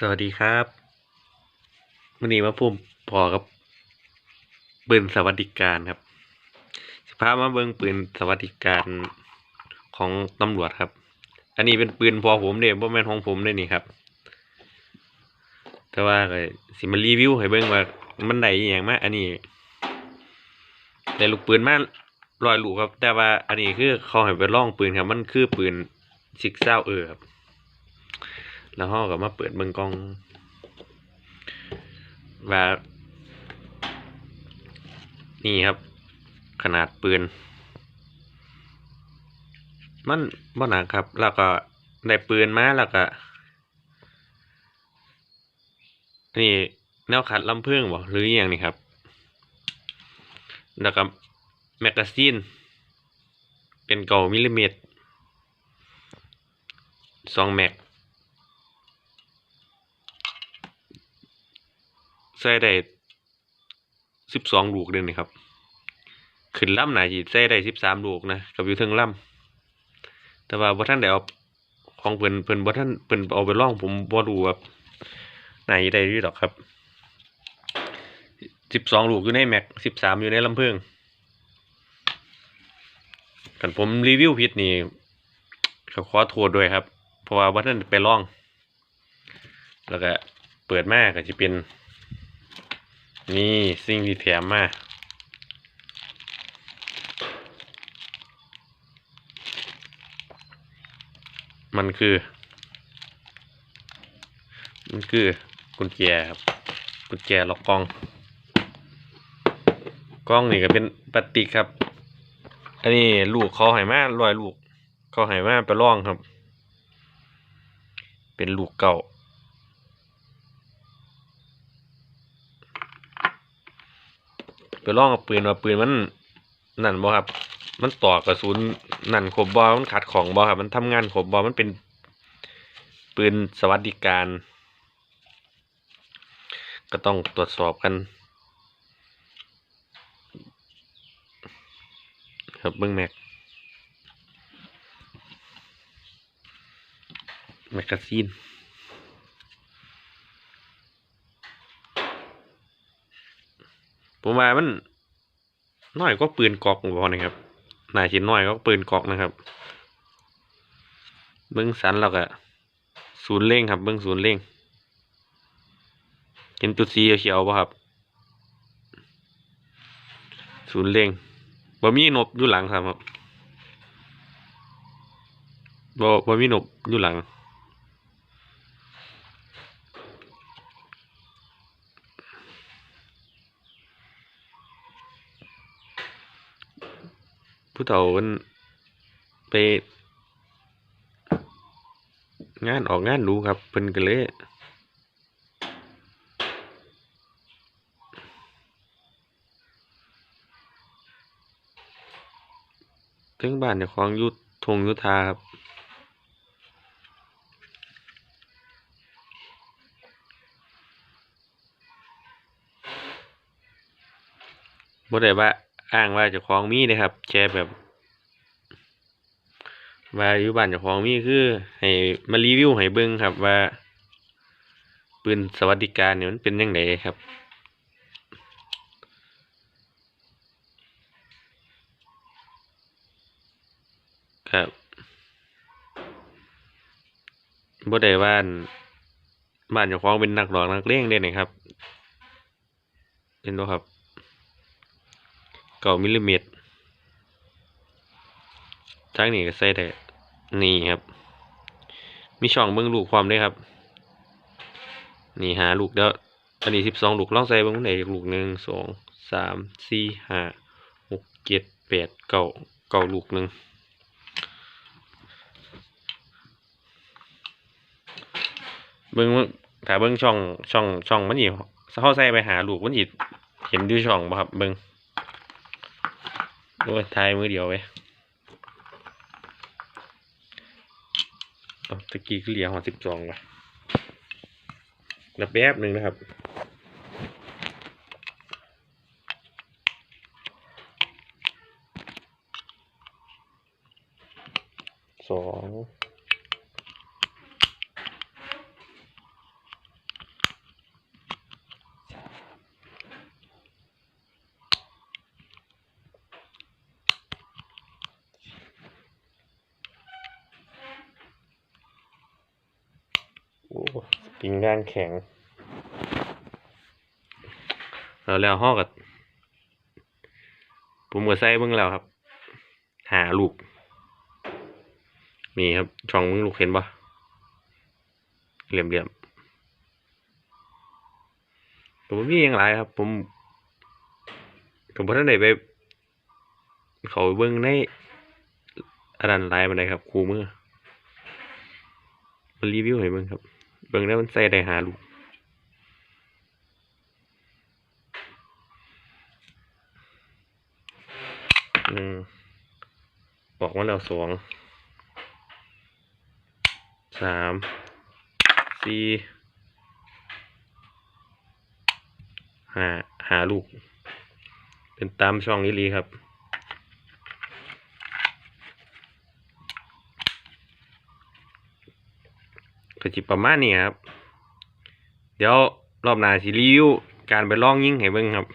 สวัสดีครับวันนี้มาพุ่มพอกับปืนสวัสดิการครับสิพามาเบิ่งปืนสวัสดิการของตำรวจครับ อันนี้เป็นปืนพอผมเด้บ่แม่นของผมเด้นี่ครับ แต่ว่าก็สิมารีวิวให้เบิ่งว่ามันได้อย่างมากอันนี้ได้ลูกปืนมาร้อยลูกครับ แต่ว่าอันนี้คือเขาให้ไปล่องปืนครับ มันคือปืนซิกเซาเออครับ แล้วเขาก็มาเปิดเบิ่งกล้อง ว่า นี่ครับ ขนาดปืน มันบ่หนักครับ แล้วก็ได้ปืนมาแล้วก็ นี่แนวขัดลำเพิ่งบ่หรืออย่างนี้ครับ แล้วก็แมกกาซีน เป็นเก่ามิลลิเมตรสองแม็ก ใส่ได้สิบสองลูกเดือนนี่ครับ ขึ้นล่ำหนาจีใส่ได้สิบสามลูกนะกับอยู่เทิงล่ำแต่ว่าบ่ท่านได้เอาของเพิ่นเพิ่นบ่ท่านเพิ่นเอาไปล่องผมบ่รู้ว่าไหนได้อยู่ดอกครับสิบสองลูกอยู่ในแม็กสิบสามอยู่ในลำเพิงกันผมรีวิวผิดนี่ก็ขอโทษด้วยครับ เพราะว่าบ่ท่านไปล่อง แล้วก็เปิดแมาก็จะเป็น นี่สิ่งที่แถมมามันคือ มันคือกุญแจครับ กุญแจล็อกกล้อง กล้องนี่ก็เป็นปลาสติกครับ อันนี้ลูกเขาให้มาลอยลูก เขาให้มาไปล่องครับ เป็นลูกเก่า ไปลองกับปืนว่าปืนมันนั่นบ่ครับ มันต่อกระสุนนั่นครบบ่มันขัดของบ่ครับมันทำงานครบบ่มันเป็นปืนสวัสดิการ ก็ต้องตรวจสอบกัน ครับเบิ้งแม็กแมกกาซีน ผมว่ามันน้อยก็ปืนกอกบอนะครับน่าจินน้อยก็ปืนกอกนะครับ เบิ้งสันเราก็ศูนย์เร่งครับ เบิ้งศูนย์เร่งเห็นจุดสีเขียวป่ะครับ ศูนย์เร่งบ่มีนบอยู่หลังครับครับบ่บ่มีนบอยู่หลัง ผู้เฒ่ามันไป งานออกงานดูครับเพิ่นก็เลยถึงบ้านเจ้าของยุททงยุทธาครับบ่ได้ว่า อ้างว่าเจ้าของมีนะครับแค่แบบว่าอยู่บ้านเจ้าของมีคือ ให้มารีวิวให้เบิ่งครับว่า ปืนสวัสดิการเนี่ยมันเป็นยังไงครับครับบ่ได้ว่านบ้านเจ้าของเป็นนักร้องนักเลงเด้นะครับ เห็นบ่ครับ ก้ามิลลิเมตรทางนี้ก็ใส่ได้ นี่ครับ มีช่องเบิ่งลูกความด้วยครับ นี่หาลูกแล้วอันนี้สิบสองลูกลองใส่เบิ่งมันลูกหนึ่งสองสามสี่ห้าหกเจ็ดแปดเก้าเก้าลูกหนึ่งเบิ่งถ้าเบิ่งช่องช่องช่องมันนี่เขาใส่ไปหาลูกมันสิเห็นอยู่ช่องบ่ครับเบิ่ง โอ้ยทายมือเดียวเว้ยเอาตะกี้คือเหลียหัวสิบสองว่ะแล้วแป๊บหนึ่งนะครับ สอง ส ปริงด้านแข็ง แล้วแล้วห้อกับผมก็ใส่เบิ่งแล้วครับ หาลูก นี่ครับ ช่องมึงลูกเห็นปะเหลี่ยมเหลี่ยมๆผมมีอย่างไรครับ ผมผมพอท่านไหนไปเขาเบิ่งในอันนั้นไลน์มันไดครับครูมือมันรีวิวให้เบิ่งครับ เบิ่งแล้วมันใส่ได้หาลูกหนึ่งบอกว่าเราสองสามสี่ห้าหาลูก เป็นตามช่องนี้ลีครับ ก็จิประมาณนี้ครับ เดี๋ยวรอบหน้าสิรีวิวการไปล่องยิ่งให้เบิ่งครับ